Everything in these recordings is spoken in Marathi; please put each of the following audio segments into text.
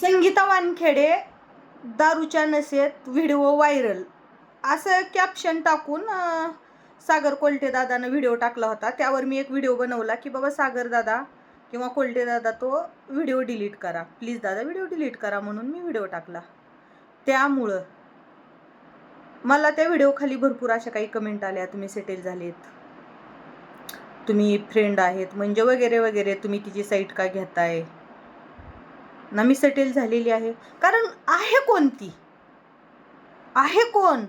संगीता वानखेडे दारूच्या नशेत व्हिडिओ व्हायरल. असं कॅप्शन टाकून सागर कोलटे दादानं व्हिडिओ टाकला होता. त्यावर मी एक व्हिडिओ बनवला की बाबा सागर दादा किंवा कोलटे दादा तो व्हिडिओ डिलीट करा. प्लीज दादा व्हिडिओ डिलीट करा म्हणून मी व्हिडिओ टाकला. त्यामुळं मला त्या व्हिडिओखाली भरपूर अशा काही कमेंट आल्या. तुम्ही सेटल झालेत. तुम्ही फ्रेंड आहेत. म्हणजे वगैरे वगैरे तुम्ही तिची साईट का घेताय? ना मी सेटेल झालेली आहे. कारण आहे कोणती आहे कोण?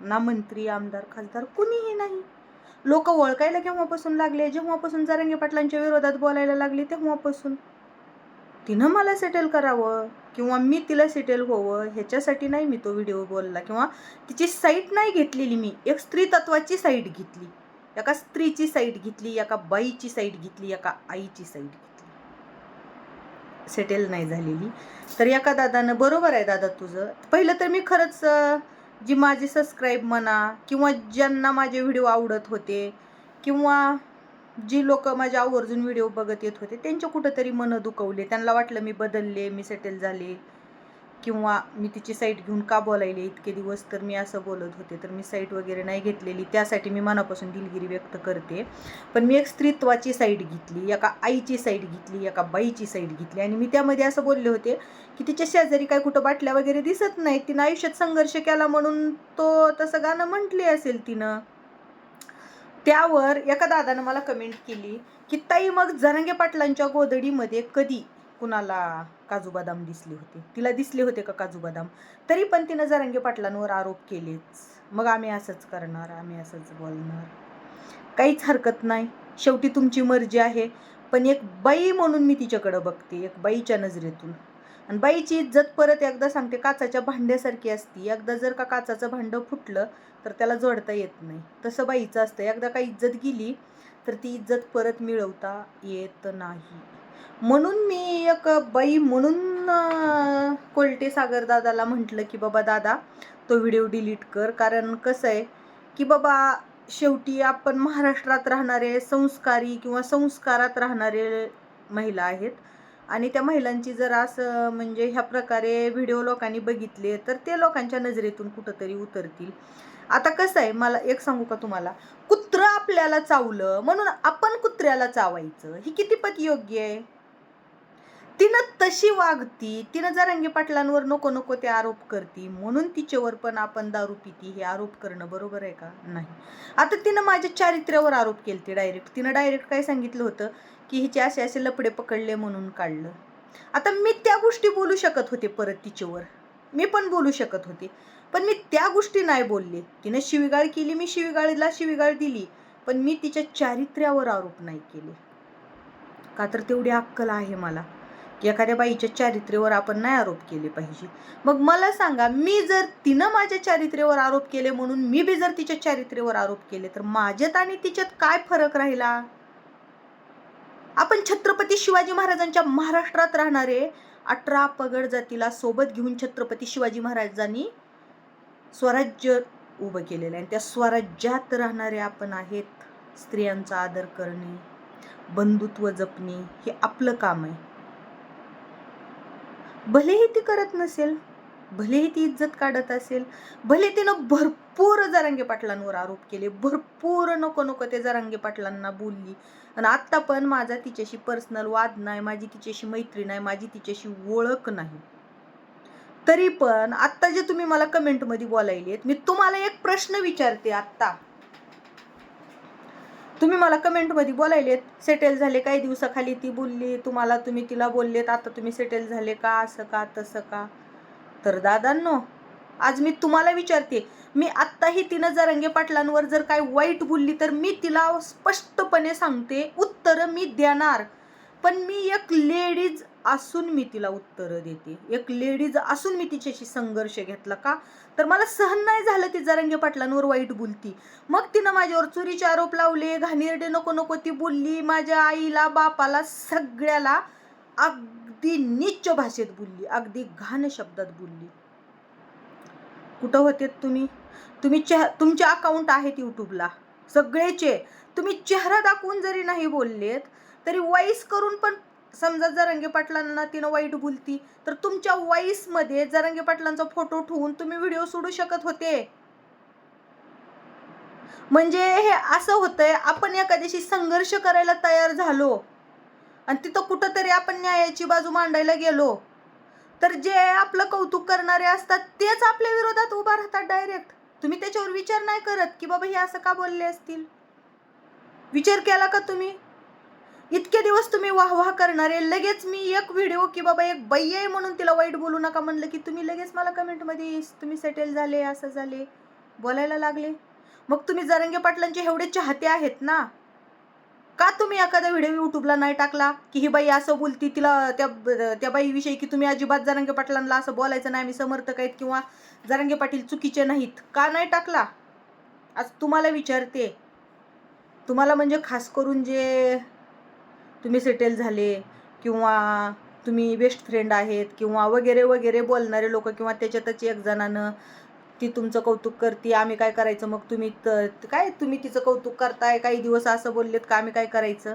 ना मंत्री आमदार खासदार कुणीही नाही. लोक ओळखायला केव्हापासून लागले? जेव्हापासून जारंगे पाटलांच्या विरोधात बोलायला लागले तेव्हापासून? तिनं मला सेटल करावं किंवा मी तिला सेटल व्हावं ह्याच्यासाठी नाही मी तो व्हिडिओ बोलला किंवा तिची साईट नाही घेतलेली मी. एक स्त्री तत्वाची साईट घेतली. एका स्त्रीची साईट घेतली एका बाईची साईट घेतली एका आईची साईट घेतली. सेटल नाही झालेली. तर एका दादानं बरोबर आहे दादा तुझं. पहिलं तर मी खरंच जी माझी सबस्क्राईब म्हणा किंवा ज्यांना माझे व्हिडिओ आवडत होते किंवा जी लोक माझ्या आवर्जून व्हिडिओ बघत येत होते त्यांच्या कुठंतरी मनं दुखवले. त्यांना वाटलं मी बदलले मी सेटल झाले. किंवा मी तिची साईट घेऊन का बोलायली इतके दिवस तर मी असं बोलत होते तर मी साईट वगैरे नाही घेतलेली त्यासाठी मी मनापासून दिलगिरी व्यक्त करते. पण मी एक स्त्रीत्वाची साईट घेतली एका आईची साईट घेतली एका बाईची साईट घेतली आणि मी त्यामध्ये असं बोलले होते की तिच्या शेजारी काय कुठं बाटल्या वगैरे दिसत नाही तिनं आयुष्यात संघर्ष केला म्हणून तो तसं गाणं म्हटले असेल तिनं. त्यावर एका दादानं मला कमेंट केली की ताई मग जरांगे पाटलांच्या गोदडीमध्ये कधी कुणाला काजू बदाम दिसले होते? तिला दिसले होते का काजू बदाम? तरी पण तिनं जरांगे पाटलांवर आरोप केलेच. मग आम्ही असंच करणार आम्ही असंच बोलणार. काहीच हरकत नाही. शेवटी तुमची मर्जी आहे. पण एक बाई म्हणून मी तिच्याकडं बघते एक बाईच्या नजरेतून. आणि बाईची इज्जत परत एकदा सांगते काचाच्या भांड्यासारखी असती. एकदा जर का काचाचं भांडं फुटलं तर त्याला जोडता येत नाही. तसं बाईचं असतं. एकदा का इज्जत गेली तर ती इज्जत परत मिळवता येत नाही. म्हणून मी एक बाई म्हणून कोल्टे कोलटे सागर दादाला म्हटलं की बाबा दादा तो व्हिडिओ डिलीट कर. कारण कसं आहे की बाबा शेवटी आपण महाराष्ट्रात राहणारे संस्कारी किंवा संस्कारात राहणारे महिला आहेत आणि त्या महिलांची जर असं म्हणजे ह्या प्रकारे व्हिडिओ लोकांनी बघितले तर ते लोकांच्या नजरेतून कुठंतरी उतरतील. आता कसं आहे मला एक सांगू का तुम्हाला? कुत्रं आपल्याला चावलं म्हणून आपण कुत्र्याला चावायचं ही कितीपत योग्य आहे? तिनं तशी वागती तिनं जरांगे पाटलांवर नको नको ते आरोप करती म्हणून तिच्यावर पण आपण दारू पिती हे आरोप करणं बरोबर आहे का? नाही. आता तिनं माझ्या चारित्र्यावर आरोप केले ते डायरेक्ट तिनं डायरेक्ट काय सांगितलं होतं? की हिचे असे असे लपडे पकडले म्हणून काढलं. आता मी त्या गोष्टी बोलू शकत होते परत तिच्यावर. मी पण बोलू शकत होते. पण मी त्या गोष्टी नाही बोलले. तिनं शिवीगाळ केली मी शिवीगाळीला शिवीगाळ दिली. पण मी तिच्या चारित्र्यावर आरोप नाही केले. का तर तेवढी अक्कल आहे मला की एखाद्या बाईच्या चारित्र्यावर आपण नाही आरोप केले पाहिजे. मग मला सांगा मी जर तिनं माझ्या चारित्र्यावर आरोप केले म्हणून मी बी जर तिच्या चारित्र्यावर आरोप केले तर माझ्यात आणि तिच्यात काय फरक राहिला? आपण छत्रपती शिवाजी महाराजांच्या महाराष्ट्रात राहणारे अठरा पगड जातीला सोबत घेऊन छत्रपती शिवाजी महाराजांनी स्वराज्य उभं केलेलं आहे. आणि त्या स्वराज्यात राहणारे आपण आहेत स्त्रियांचा आदर करणे बंधुत्व जपणे हे आपलं काम आहे. भलेही ती करत नसेल भलेही ती इज्जत काढत असेल भले तिनं भरपूर जरांगे पाटलांवर आरोप केले भरपूर नको नको ते जरांगे पाटलांना बोलली. आणि आत्ता पण माझा तिच्याशी पर्सनल वाद नाही माझी तिच्याशी मैत्री नाही माझी तिच्याशी ओळख नाही. तरी पण आत्ता जे तुम्ही मला कमेंटमध्ये बोलायलेत मी तुम्हाला एक प्रश्न विचारते आत्ता. तुम्ही मला कमेंटमध्ये बोलायलेत सेटल झाले काही दिवसाखाली? ती बोलली तुम्हाला तुम्ही तिला बोललेत आता तुम्ही सेटल झाले का? असं का? तसं का? तर दादांनो आज मी तुम्हाला विचारते मी आत्ताही तिनं जरंगे पाटलांवर जर काय वाईट बोलली तर मी तिला स्पष्टपणे सांगते उत्तर मी देणार. पण मी एक लेडीज असून मी तिला उत्तरं देते. एक लेडीज असून मी तिच्याशी संघर्ष घेतला का? तर मला सहन नाही झालं ती जरंगे पाटलांवर वाईट बोलती. मग तिनं माझ्यावर चोरीचे आरोप लावले घाणेरडे नको नको ती बोलली माझ्या आईला बापाला सगळ्याला अगदी निच्च भाषेत बोलली अगदी घाण शब्दात बोलली. कुठं होते तुम्ही? तुम्ही चेह तुमचे अकाउंट आहेत यूट्यूबला सगळेचे. तुम्ही चेहरा दाखवून जरी नाही बोललेत तरी वॉइस करून पण समजा जरांगे पाटलांना तिनं वाईट बोलती तर तुमच्या वॉईसमध्ये जरांगे पाटलांचा फोटो ठेवून तुम्ही व्हिडिओ सोडू शकत होते. म्हणजे हे असं होतंय आपण एखाद्याशी संघर्ष करायला तयार झालो आणि तिथं कुठंतरी आपण न्यायाची बाजू मांडायला गेलो तर जे आपलं कौतुक करणारे असतात तेच आपल्या विरोधात उभा राहतात डायरेक्ट तुम्ही त्याच्यावर विचार नाही करत की बाबा हे असं का बोलले असतील? विचार केला का तुम्ही? इतके दिवस तुम्ही वाह वाह करणारे लगेच मी एक व्हिडिओ की बाबा एक बाई आहे म्हणून तिला वाईट बोलू नका म्हणलं की तुम्ही लगेच मला कमेंटमध्ये तुम्ही सेटल झाले असं झाले बोलायला लागले. मग तुम्ही जरंगे पाटलांचे एवढे चाहते आहेत ना? का तुम्ही एखादा व्हिडिओ यूट्यूबला नाही टाकला की ही बाई असं बोलती तिला त्या त्या बाईविषयी की तुम्ही अजिबात जरंगे पाटलांना असं बोलायचं नाही आम्ही समर्थक आहेत किंवा जरंगे पाटील चुकीचे नाहीत का नाही टाकला? आज तुम्हाला विचारते. तुम्हाला म्हणजे खास करून जे तुम्ही सेटल झाले किंवा तुम्ही बेस्ट फ्रेंड आहेत किंवा वगैरे वगैरे बोलणारे लोक किंवा त्याच्यातच एक जणानं ती तुमचं कौतुक करते आम्ही काय करायचं? मग तुम्ही तर काय तुम्ही तिचं कौतुक करताय? काही दिवस असं बोललेत का आम्ही काय करायचं?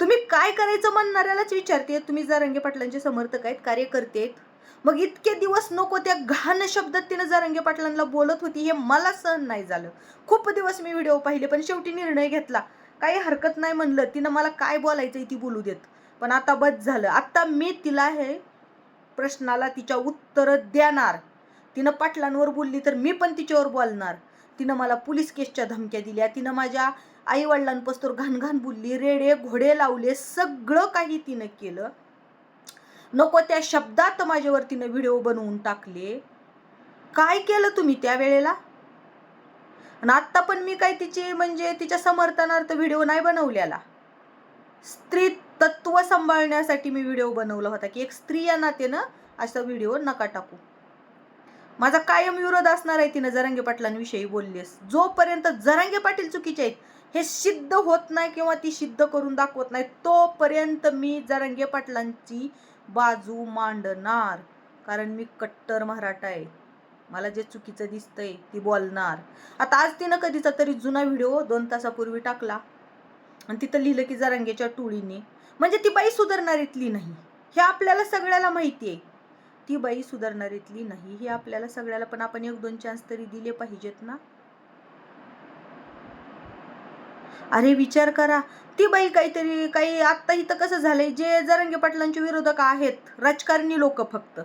तुम्ही काय करायचं म्हणणाऱ्यालाच विचारते. तुम्ही जरंगे पाटलांचे समर्थक आहेत कार्यकर्ते आहेत मग इतके दिवस नको त्या घाण शब्दात तिनं जरंगे पाटलांना बोलत होती हे मला सहन नाही झालं. खूप दिवस मी व्हिडिओ पाहिले पण शेवटी निर्णय घेतला. काही हरकत नाही म्हणलं. तिनं मला काय बोलायचं ती बोलू देत. पण आता बस झालं. आता मी तिला हे प्रश्नाला तिच्या उत्तरं देणार. तिनं पाटलांवर बोलली तर मी पण तिच्यावर बोलणार. तिनं मला पोलीस केसच्या धमक्या दिल्या. तिनं माझ्या आई वडिलांपासून बोलली रेडे घोडे लावले सगळं काही तिनं केलं. नको त्या शब्दात माझ्यावर तिनं व्हिडिओ बनवून टाकले. काय केलं तुम्ही त्या वेळेला? आणि आत्ता पण मी काही तिची म्हणजे तिच्या समर्थनार्थ व्हिडिओ नाही बनवलेला. स्त्री तत्व सांभाळण्यासाठी मी व्हिडिओ बनवला होता की एक स्त्री या नात्यानं असा व्हिडिओ नका टाकू. माझा कायम विरोध असणार आहे तिनं जरांगे पाटलांविषयी बोललीस. जोपर्यंत जरांगे पाटील चुकीचे आहेत हे सिद्ध होत नाही किंवा ती सिद्ध करून दाखवत नाही तोपर्यंत मी जरांगे पाटलांची बाजू मांडणार. कारण मी कट्टर मराठा आहे. मला जे चुकीचं दिसतंय ती बोलणार. आता आज तिनं कधीचा तरी जुना व्हिडिओ दोन तासापूर्वी टाकला. आणि तिथं लिहिलं की जरांगेच्या टोळीने. म्हणजे ती बाई सुधारणारीतली नाही. हे आपल्याला सगळ्याला माहिती आहे ती बाई सुधारणारीतली नाही. हे आपल्याला सगळ्याला पण आपण एक दोन चान्स तरी दिले पाहिजेत ना? अरे विचार करा. ती बाई काहीतरी काही आत्ता इथं कसं झालंय? जे जरंगे पाटलांचे विरोधक आहेत राजकारणी लोक फक्त.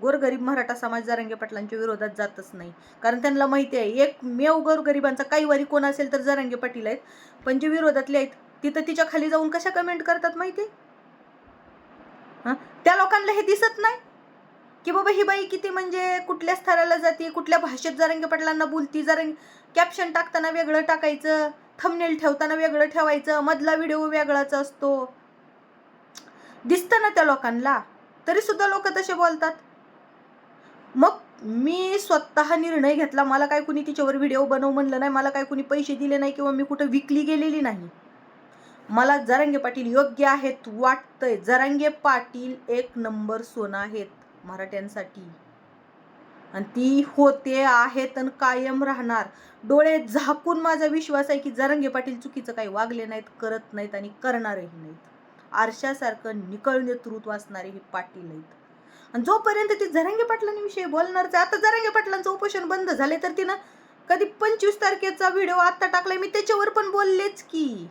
गोरगरीब मराठा समाज जरंगे पाटलांच्या विरोधात जातच नाही. कारण त्यांना माहिती आहे एक मेव गोरगरिबांचा काही वारी कोण असेल तर जरंगे पाटील आहेत. पण जे विरोधातले आहेत तिथं तिच्या खाली जाऊन कशा कमेंट करतात माहिती हां? त्या लोकांना हे दिसत नाही? की बाबा ही बाई किती म्हणजे कुठल्या स्तराला जाते कुठल्या भाषेत जरंगे पाटलांना बोलती जरंग कॅप्शन टाकताना वेगळं टाकायचं थंबनेल ठेवताना वेगळं ठेवायचं मधला व्हिडिओ वेगळाच असतो. दिसतं ना त्या लोकांना? तरी सुद्धा लोक तसे बोलतात. मग मी स्वतः निर्णय घेतला मला काय कुणी तिच्यावर व्हिडिओ बनव म्हणलं नाही मला काय कुणी पैसे दिले नाही किंवा मी कुठं विकली गेलेली नाही. मला जरांगे पाटील योग्य आहेत वाटतंय. जरांगे पाटील एक नंबर सोनं आहेत मराठ्यांसाठी. आणि ती होते आहेत आणि कायम राहणार. डोळे झाकून माझा विश्वास आहे की जरंगे पाटील चुकीचं काही वागले नाहीत करत नाहीत आणि करणारही नाहीत. आरशासारखं निकळ नेतृत्व असणारे हे पाटील आहेत. आणि जोपर्यंत ती जरंगे पाटलांविषयी बोलणारच आहे, आता जरंगे पाटलांचं उपोषण बंद झाले तर तिनं कधी पंचवीस तारखेचा व्हिडिओ आत्ता टाकलाय मी त्याच्यावर पण बोललेच की.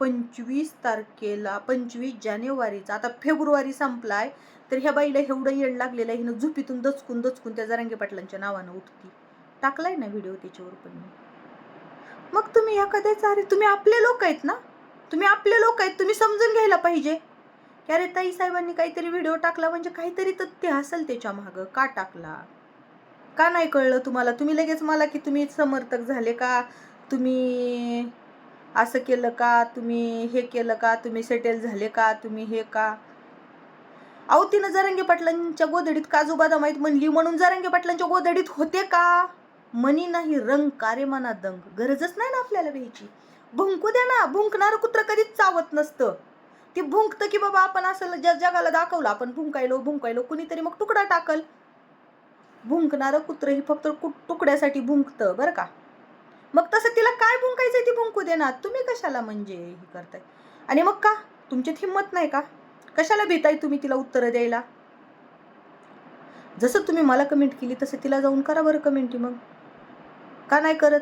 पंचवीस तारखेला पंचवीस जानेवारीचा आता फेब्रुवारी संपलाय तर ह्या बाईला एवढं येड लागलेलं आहे हिनं झुपीतून दचकून दचकून त्या जरांगे पाटलांच्या नावानं उठती. टाकलाय ना व्हिडिओ त्याच्यावर पण मी. मग तुम्ही एखाद्याचा अरे तुम्ही आपले लोक आहेत ना? तुम्ही आपले लोक आहेत तुम्ही समजून घ्यायला पाहिजे. की अरे ताई साहेबांनी काहीतरी व्हिडिओ टाकला म्हणजे काहीतरी तथ्य असेल त्याच्या मागं. का टाकला? का नाही कळलं तुम्हाला? तुम्ही लगेच मला की तुम्ही समर्थक झाले का? तुम्ही असं केलं का? तुम्ही हे केलं का? तुम्ही सेटल झाले का? तुम्ही हे का? अहो तिनं जरंगे पाटलांच्या गोधडीत काजू बदाम आहेत म्हणली म्हणून जरंगे पाटलांच्या गोधडीत होते का? मनी नाही रंग कारे मना दंग. गरजच नाही ना आपल्याला व्हायची भुंकू द्या ना. भुंकणारं कुत्र कधीच चावत नसतं. ती भुंकतं की बाबा आपण असं ज जगाला दाखवलं आपण भुंकायलो भुंकायलो कुणीतरी मग तुकडा टाकल. भुंकणारं कुत्र ही फक्त कु- तुकड्यासाठी भुंकतं बरं का? मग तसं तिला काय भुंकायचं ती भुंकू देणार? तुम्ही कशाला म्हणजे हे करताय? आणि मग का? तुमच्यात हिंमत नाही का? कशाला भेटाय तुम्ही तिला उत्तरं द्यायला? जसं तुम्ही मला कमेंट केली तसं तिला जाऊन करा बरं कमेंट मग. का नाही करत?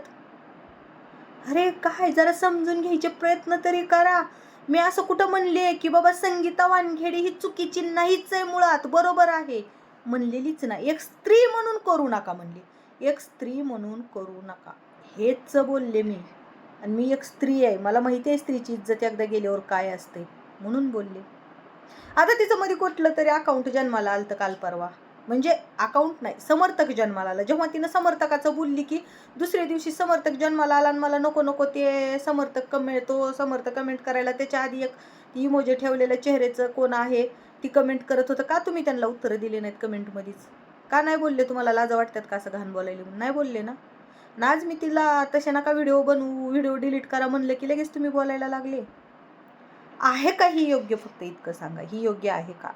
अरे काय? जरा समजून घ्यायचे प्रयत्न तरी करा. मी असं कुठं म्हणले की बाबा संगीता वानखेडे ही चुकीची नाहीच आहे मुळात बरोबर आहे. म्हणलेलीच नाही. एक स्त्री म्हणून करू नका म्हणले. एक स्त्री म्हणून करू नका. हेच बोलले मी. आणि मी एक स्त्री आहे. मला माहिती आहे स्त्रीची इज्जत एकदा गेल्यावर काय असते. म्हणून बोलले. आता तिचं मध्ये कुठलं तरी अकाउंट जन्माला आलं तर काल परवा. म्हणजे अकाउंट नाही समर्थक जन्माला आला. जेव्हा तिनं समर्थकाचं बोलली की दुसऱ्या दिवशी समर्थक जन्माला आला आणि मला नको नको ते समर्थक कमेंट तो समर्थक कमेंट करायला त्याच्या आधी एक इमोजे ठेवलेल्या चेहऱ्याचं कोण आहे ती कमेंट करत होतं. का तुम्ही त्यांना उत्तरं दिली नाहीत कमेंटमध्येच का नाही बोलले? तुम्हाला लाज वाटतात का असं घाण बोलायला म्हणून? नाही बोलले ना? ना आज मी तिला तसे नका व्हिडिओ बनवू व्हिडिओ डिलीट करा म्हणलं की लगेच तुम्ही बोलायला लागले. आहे का ही योग्य? फक्त इतकं सांगा. ही योग्य आहे का?